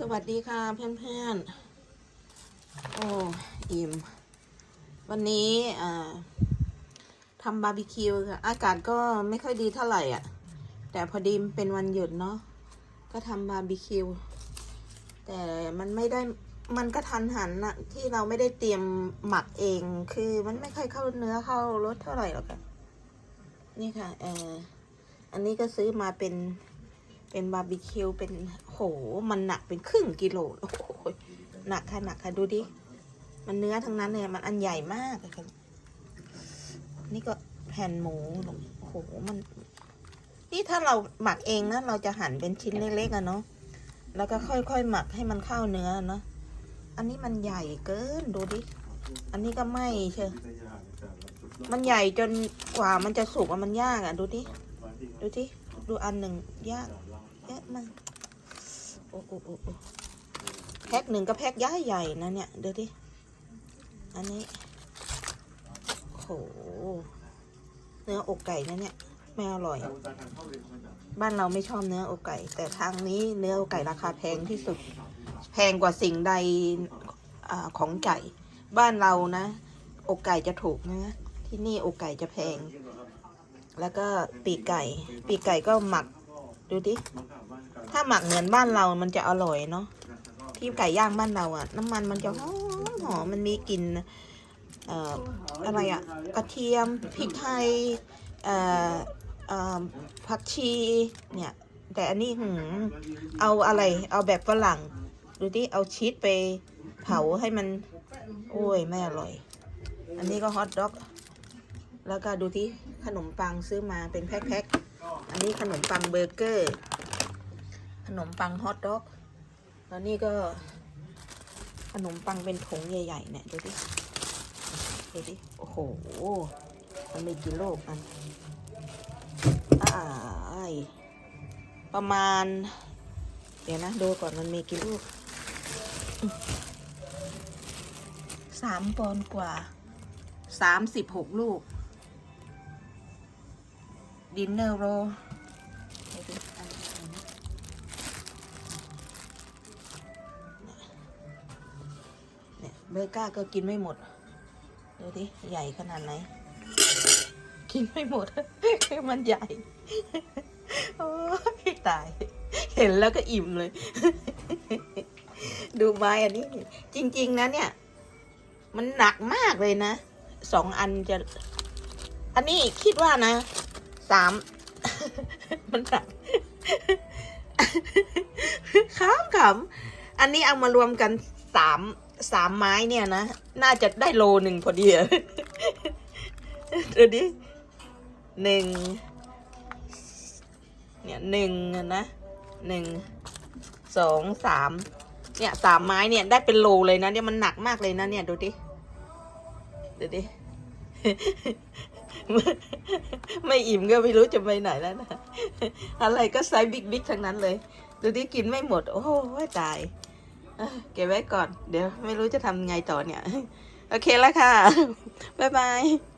สวัสดีค่ะเพื่อนๆ โอ้ อิ่ม วันนี้ทำบาร์บีคิวค่ะ อากาศก็ไม่ค่อยดีเท่าไหร่อะ แต่พอดีเป็นวันหยุดเนาะ ก็ทำบาร์บีคิว แต่มันไม่ได้ มันก็ทันหันนะที่เราไม่ได้เตรียมหมักเอง คือมันไม่ค่อยเข้าเนื้อเข้ารสเท่าไหร่หรอกค่ะ นี่ค่ะ เอออันนี้ก็ซื้อมาเป็น เป็นบาร์บีคิวเป็นโหมันหนักเป็นครึ่งกิโลโอ้โหหนักค่ะหนักค่ะดูดิมันเนื้อทั้งนั้นเลยมันอันใหญ่มากเลยค่ะนี่ก็แผ่นหมูโอ้โหมัน นี่ถ้าเราหมักเองนะเราจะหั่นเป็นชิ้นเล็กๆอะเนาะแล้วก็ค่อยๆหมักให้มันเข้าเนื้อเนาะอันนี้มันใหญ่เกินดูดิอันนี้ก็ไม่เชียวมันใหญ่จนกว่ามันจะสุกอะมันยากอะดูดิดูดิดูอันหนึ่งยาก มากโอ้โอ้โอ้โอ้แพ็คหนึ่งก็แพ็คย้ายใหญ่นะเนี่ยเดูดิ อันนี้โหเนื้ออกไก่นะเนี่ยไม่อร่อย บ้านเราไม่ชอบเนื้ออกไก่ แต่ทางนี้เนื้ออกไก่ราคาแพงที่สุด แพงกว่าสิ่งใดอของไก่ บ้านเรานะ อกไก่จะถูกนะที่นี่อกไก่จะแพง แล้วก็ปีกไก่ ปีกไก่ก็หมัก ดูดิ ถ้าหมักเหมือนบ้านเรา มันจะอร่อยเนาะ ที่ไก่ย่างบ้านเราอะน้ำมันมันจะหอมหอมมันมีกลิ่นเอ่ออะไรอะกระเทียมพริกไทยเอ่อเอ่อผักชี เนี่ย แต่อันนี้หืมเอาอะไร เอาแบบฝรั่ง ดูดิ เอาชีสไปเผาให้มัน โอ้ย ไม่อร่อย อันนี้ก็ฮอทดอก แล้วก็ดูที่ขนมปังซื้อมาเป็นแพ็คๆ อันนี้ขนมปังเบอร์เกอร์ ขนมปังฮอทด็อก แล้วนี่ก็ ขนมปังเป็นถงใหญ่ๆเนี่ยดูดิดูดิ โอ้โห มันมีกี่ลูกมันอ้ายประมาณ เดี๋ยวนะ ดูก่อนมันมีกี่ลูกสามปอนกว่าสามสิบหกลูก ดินเนอร์โรเนี่ยเบอร์ก้าก็กินไม่หมด ดูดิ ใหญ่ขนาดไหน กินไม่หมด มันใหญ่ โอ้ยตาย เห็นแล้วก็อิ่มเลย ดูไม้อันนี้ จริง ๆ นะเนี่ย มันหนักมากเลยนะ สองอันจะ อันนี้คิดว่านะ สามมันหนักขำขำอันนี้เอามารวมกันสามสามไม้เนี่ยนะ น่าจะได้โลหนึ่งพอดีอะดูดิหนึ่งเนี่ยหนึ่งนะหนึ่งสองสามเนี่ยสามไม้เนี่ยได้เป็นโลเลยนะเนี่ยมันหนักมากเลยนะเนี่ยดูดิดูดิ ไม่อิ่มก็ไม่รู้จะไปไหนแล้วนะ อะไรก็ไซส์บิ๊กๆทั้งนั้นเลย ดูดิกินไม่หมด โอ้โหตายเก็บไว้ก่อน เดี๋ยวไม่รู้จะทำไงต่อเนี่ย โอเคแล้วค่ะ บ๊ายบาย